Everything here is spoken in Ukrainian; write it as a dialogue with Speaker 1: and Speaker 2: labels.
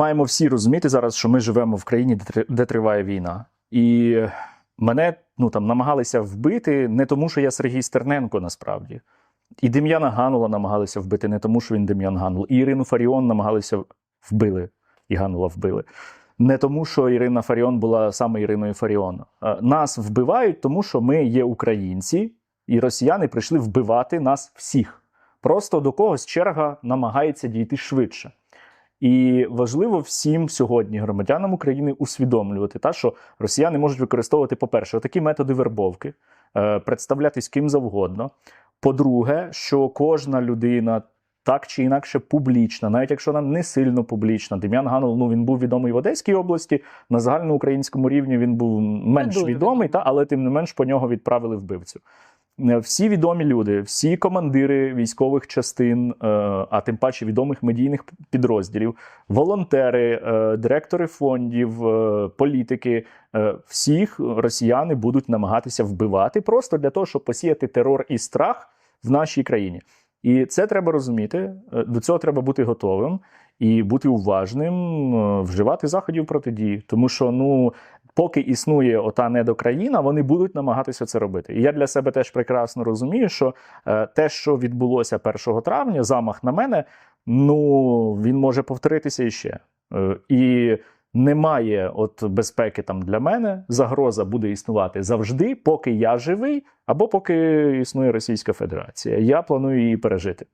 Speaker 1: маємо всі розуміти зараз, що ми живемо в країні, де, триває війна. І мене ну, там, намагалися вбити не тому, що я Сергій Стерненко насправді. І Дем'яна Ганула намагалися вбити не тому, що він Дем'ян Ганул. І Ірину Фаріон намагалися вбили, і Ганула вбили. Не тому, що Ірина Фаріон була саме Іриною Фаріон. Е, Нас вбивають, тому що ми є українці, і росіяни прийшли вбивати нас всіх. Просто до когось черга намагається дійти швидше. І важливо всім сьогодні, громадянам України, усвідомлювати, та, що росіяни можуть використовувати, по-перше, такі методи вербовки, е, представлятись ким завгодно. По-друге, що кожна людина так чи інакше публічна, навіть якщо вона не сильно публічна. Дем'ян Ганул, ну він був відомий в Одеській області, на загальноукраїнському рівні він був менш відомий, та, але тим не менш по нього відправили вбивцю. Е, Всі відомі люди, всі командири військових частин, е, а тим паче відомих медійних підрозділів, волонтери, е, директори фондів, політики, всіх росіяни будуть намагатися вбивати просто для того, щоб посіяти терор і страх в нашій країні. І це треба розуміти. До цього треба бути готовим і бути уважним, вживати заходів протидії. Тому що ну. Поки існує ота недокраїна, вони будуть намагатися це робити. І я для себе теж прекрасно розумію, що е, те, що відбулося 1 травня, замах на мене, ну він може повторитися іще. Е, і немає от безпеки там для мене. Загроза буде існувати завжди, поки я живий, або поки існує Російська Федерація. Я планую її пережити.